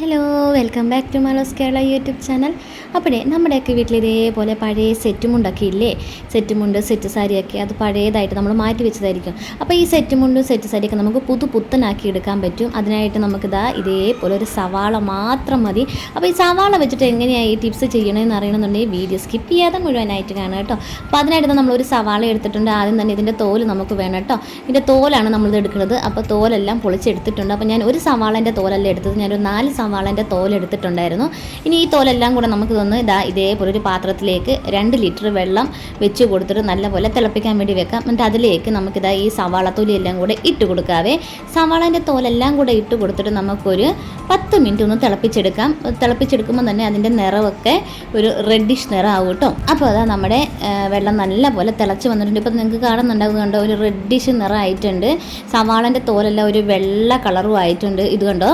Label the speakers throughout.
Speaker 1: Hello welcome back to Malos Kerala YouTube channel അപ്പോഴേ നമ്മുടെയൊക്കെ വീട്ടിൽ ഇതേപോലെ പഴയ സെറ്റ് മുണ്ടൊക്കെ ഇല്ലേ സെറ്റ് മുണ്ട് സെറ്റ് സാരിയൊക്കെ അത് പഴയതായിട്ട് നമ്മൾ മാറ്റി വെച്ചതായിരിക്കും. അപ്പോൾ ഈ സെറ്റ് മുണ്ടും സെറ്റ് സാരിയൊക്കെ നമുക്ക് പുതു പുത്തനാക്കി എടുക്കാൻ പറ്റും. അതിനായിട്ട് നമുക്കിതാ ഇതേപോലെ ഒരു സവാള മാത്രം മതി. അപ്പോൾ ഈ സവാള വെച്ചിട്ട് എങ്ങനെയാണ് ഈ ടിപ്സ് ചെയ്യണമെന്ന് അറിയണമെന്നുണ്ടെങ്കിൽ വീഡിയോ സ്കിപ്പ് ചെയ്യാതെ മുഴുവനായിട്ട് കാണുക കേട്ടോ. അപ്പോൾ അതിനായിട്ട് നമ്മളൊരു സവാള എടുത്തിട്ടുണ്ട്. ആദ്യം തന്നെ ഇതിന്റെ തോൽ നമുക്ക് വേണം കേട്ടോ. ഇതിന്റെ തോലാണ് നമ്മളിത് എടുക്കുന്നത് അപ്പോൾ തോലെല്ലാം പൊളിച്ചെടുത്തിട്ടുണ്ട്. അപ്പോൾ ഞാൻ ഒരു സവാളന്റെ തോലല്ല എടുത്തത്. ഞാനൊരു നാല് സവാളന്റെ തോലെടുത്തിട്ടുണ്ടായിരുന്നു. ഇനി ഈ തോലെല്ലാം കൂടെ നമുക്ക് തന്ന് ഇതാ ഇതേപോലെ ഒരു പാത്രത്തിലേക്ക് രണ്ട് ലിറ്റർ വെള്ളം വെച്ച് കൊടുത്തിട്ട് നല്ലപോലെ തിളപ്പിക്കാൻ വേണ്ടി വെക്കാം. എന്നിട്ട് അതിലേക്ക് നമുക്കിതാ ഈ സവാള തൊലിയെല്ലാം കൂടെ ഇട്ട് കൊടുക്കാവേ. സവാളന്റെ തോലെല്ലാം കൂടെ ഇട്ട് കൊടുത്തിട്ട് നമുക്കൊരു പത്ത് മിനിറ്റ് ഒന്ന് തിളപ്പിച്ചെടുക്കാം. തിളപ്പിച്ചെടുക്കുമ്പോൾ തന്നെ അതിന്റെ നിറമൊക്കെ ഒരു റെഡിഷ് നിറമാവും കേട്ടോ. അപ്പോൾ അതാ നമ്മുടെ വെള്ളം നല്ലപോലെ തിളച്ച് വന്നിട്ടുണ്ട്. ഇപ്പോൾ നിങ്ങൾക്ക് കാണുന്നുണ്ടാകും കണ്ടോ ഒരു റെഡിഷ് നിറമായിട്ടുണ്ട്. സവാളന്റെ തോലെല്ലാം ഒരു വെള്ള കളറും ആയിട്ടുണ്ട്. ഇത് കണ്ടോ?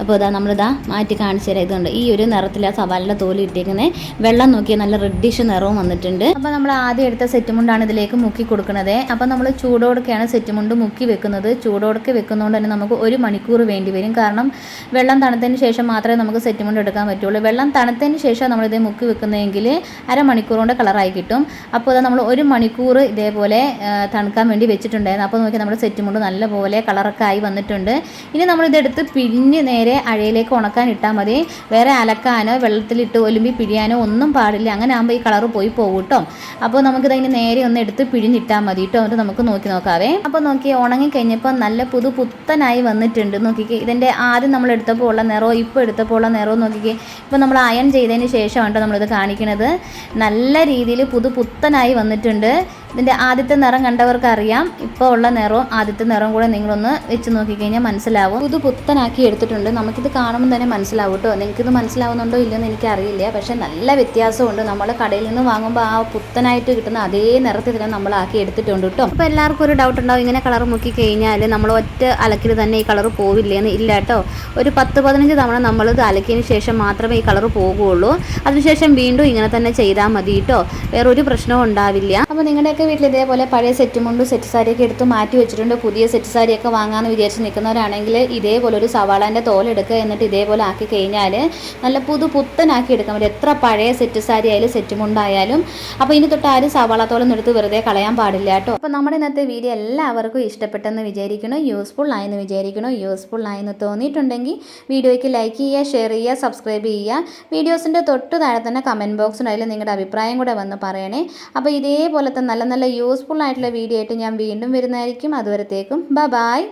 Speaker 1: അപ്പോൾ ഇതാ നമ്മളിതാ മാറ്റി കാണിച്ചു തരാം. ഇതുണ്ട്. ഈ ഒരു നിറത്തിൽ ആ സവാലിന്റെ തോൽ ഇട്ടേക്കുന്നത് വെള്ളം നോക്കിയാൽ നല്ല റെഡിഷ് നിറവും വന്നിട്ടുണ്ട്. അപ്പോൾ നമ്മൾ ആദ്യം എടുത്ത സെറ്റ് മുണ്ടാണ് ഇതിലേക്ക് മുക്കി കൊടുക്കുന്നത് അപ്പോൾ നമ്മൾ ചൂടോടൊക്കെയാണ് സെറ്റ് മുണ്ട് മുക്കി വെക്കുന്നത്. ചൂടോടൊക്കെ വെക്കുന്നതുകൊണ്ട് തന്നെ നമുക്ക് ഒരു മണിക്കൂർ വേണ്ടി വരും. കാരണം വെള്ളം തണുത്തതിന് ശേഷം മാത്രമേ നമുക്ക് സെറ്റ് മുണ്ട് എടുക്കാൻ പറ്റുള്ളൂ. വെള്ളം തണുത്തതിന് ശേഷം നമ്മളിത് മുക്കി വെക്കുന്നതെങ്കിൽ അരമണിക്കൂർ കൊണ്ട് കളറായി കിട്ടും. അപ്പോൾ അത് നമ്മൾ ഒരു മണിക്കൂർ ഇതേപോലെ തണുക്കാൻ വേണ്ടി വെച്ചിട്ടുണ്ടായിരുന്നു. അപ്പോൾ നോക്കി നമ്മുടെ സെറ്റ് മുണ്ട് നല്ലപോലെ കളറൊക്കെ ആയി വന്നിട്ടുണ്ട്. ഇനി നമ്മളിതെടുത്ത് പിഴിഞ്ഞ് നേരെ അഴയിലേക്ക് ഉണക്കാൻ ഇട്ടാൽ മതി. വേറെ അലക്കാനോ വെള്ളത്തിലിട്ട് ഒലുമ്പി പിഴിയാനോ ഒന്നും പാടില്ല. അങ്ങനെ ആകുമ്പോൾ ഈ കളറ് പോയി പോകും കേട്ടോ അപ്പോൾ നമുക്കിതതിന് നേരെ ഒന്ന് എടുത്ത് പിഴിഞ്ഞിട്ടാൽ മതി കേട്ടോ എന്നിട്ട് നമുക്ക് നോക്കി നോക്കാവേ. അപ്പോൾ നോക്കി ഉണങ്ങി കഴിഞ്ഞപ്പോൾ നല്ല പുതു പുത്തനായി വന്നിട്ടുണ്ട്. നോക്കിക്കേ ഇതിന്റെ ആദ്യം നമ്മൾ എടുത്തപ്പോൾ ഉള്ള നിറവും ഇപ്പോൾ എടുത്തപ്പോൾ ഉള്ള നിറവും നോക്കിക്കേ. ഇപ്പോൾ നമ്മൾ അയൺ ചെയ്തതിന് ശേഷമാണ് നമ്മളിത് കാണിക്കുന്നത് നല്ല രീതിയിൽ പുതു പുത്തനായി വന്നിട്ടുണ്ട്. ഇതിന്റെ ആദ്യത്തെ നിറം കണ്ടവർക്ക് അറിയാം ഇപ്പോൾ ഉള്ള നിറവും ആദ്യത്തെ നിറവും കൂടെ നിങ്ങളൊന്ന് വെച്ച് നോക്കിക്കഴിഞ്ഞാൽ മനസ്സിലാവും. ഇത് പുത്തനാക്കി എടുത്തിട്ടുണ്ട്. നമുക്കിത് കാണുമ്പോൾ തന്നെ മനസ്സിലാവും കേട്ടോ. നിങ്ങൾക്കിത് മനസ്സിലാവുന്നുണ്ടോ ഇല്ലെന്ന് എനിക്കറിയില്ല. പക്ഷേ നല്ല വ്യത്യാസമുണ്ട്. നമ്മൾ കടയിൽ നിന്ന് വാങ്ങുമ്പോൾ ആ പുത്തനായിട്ട് കിട്ടുന്ന അതേ നിറത്തിൽ തന്നെ നമ്മൾ ആക്കി എടുത്തിട്ടുണ്ട് കേട്ടോ. അപ്പോൾ എല്ലാവർക്കും ഒരു ഡൗട്ട് ഉണ്ടാവും. ഇങ്ങനെ കളർ മുക്കി കഴിഞ്ഞാൽ നമ്മൾ ഒറ്റ അലക്കിൽ തന്നെ ഈ കളർ പോവില്ലേന്ന് ഇല്ല കേട്ടോ. ഒരു പത്ത് പതിനഞ്ച് തവണ നമ്മൾ ഇത് അലക്കിയതിന് ശേഷം മാത്രമേ ഈ കളർ പോകുള്ളൂ അതിനുശേഷം വീണ്ടും ഇങ്ങനെ തന്നെ ചെയ്താൽ മതി കേട്ടോ. വേറൊരു പ്രശ്നവും ഉണ്ടാവില്ല. അപ്പോൾ നിങ്ങളുടെയൊക്കെ വീട്ടിൽ ഇതേപോലെ പഴയ സെറ്റ് മുണ്ടും സെറ്റ് സാരിയൊക്കെ എടുത്ത് മാറ്റി വെച്ചിട്ടുണ്ട്. പുതിയ സെറ്റ് സാരിയൊക്കെ വാങ്ങാമെന്ന് വിചാരിച്ച് നിൽക്കുന്നവരാണെങ്കിൽ ഇതേപോലെ ഒരു സവാളാന്റെ തോലെടുക്കുക എന്നിട്ട് ഇതേപോലെ ആക്കി കഴിഞ്ഞാൽ നല്ല പുതു പുത്തനാക്കി എടുക്കാൻ പറ്റും. എത്ര പഴയ സെറ്റ് സാരി ആയാലും സെറ്റ് മുണ്ടായാലും. അപ്പോൾ ഇനി തൊട്ട് ആരും സവാള തോലൊന്നും എടുത്ത് വെറുതെ കളയാൻ പാടില്ല കേട്ടോ. അപ്പോൾ നമ്മുടെ ഇന്നത്തെ വീഡിയോ എല്ലാവർക്കും ഇഷ്ടപ്പെട്ടെന്ന് വിചാരിക്കണം യൂസ്ഫുൾ ആയെന്ന് വിചാരിക്കണം യൂസ്ഫുൾ ആയെന്ന് തോന്നിയിട്ടുണ്ടെങ്കിൽ വീഡിയോയ്ക്ക് ലൈക്ക് ചെയ്യുക ഷെയർ ചെയ്യുക സബ്സ്ക്രൈബ് ചെയ്യുക. വീഡിയോസിന്റെ തൊട്ട് താഴെ തന്നെ കമന്റ് ബോക്സിനായാലും നിങ്ങളുടെ അഭിപ്രായം കൂടെ വന്ന് പറയണേ. അപ്പോൾ ഇതേപോലത്തെ നല്ല നല്ല യൂസ്ഫുൾ ആയിട്ടുള്ള വീഡിയോ ആയിട്ട് ഞാൻ വീണ്ടും വരുന്നതായിരിക്കും. അതുവരത്തേക്കും ബ ബായ്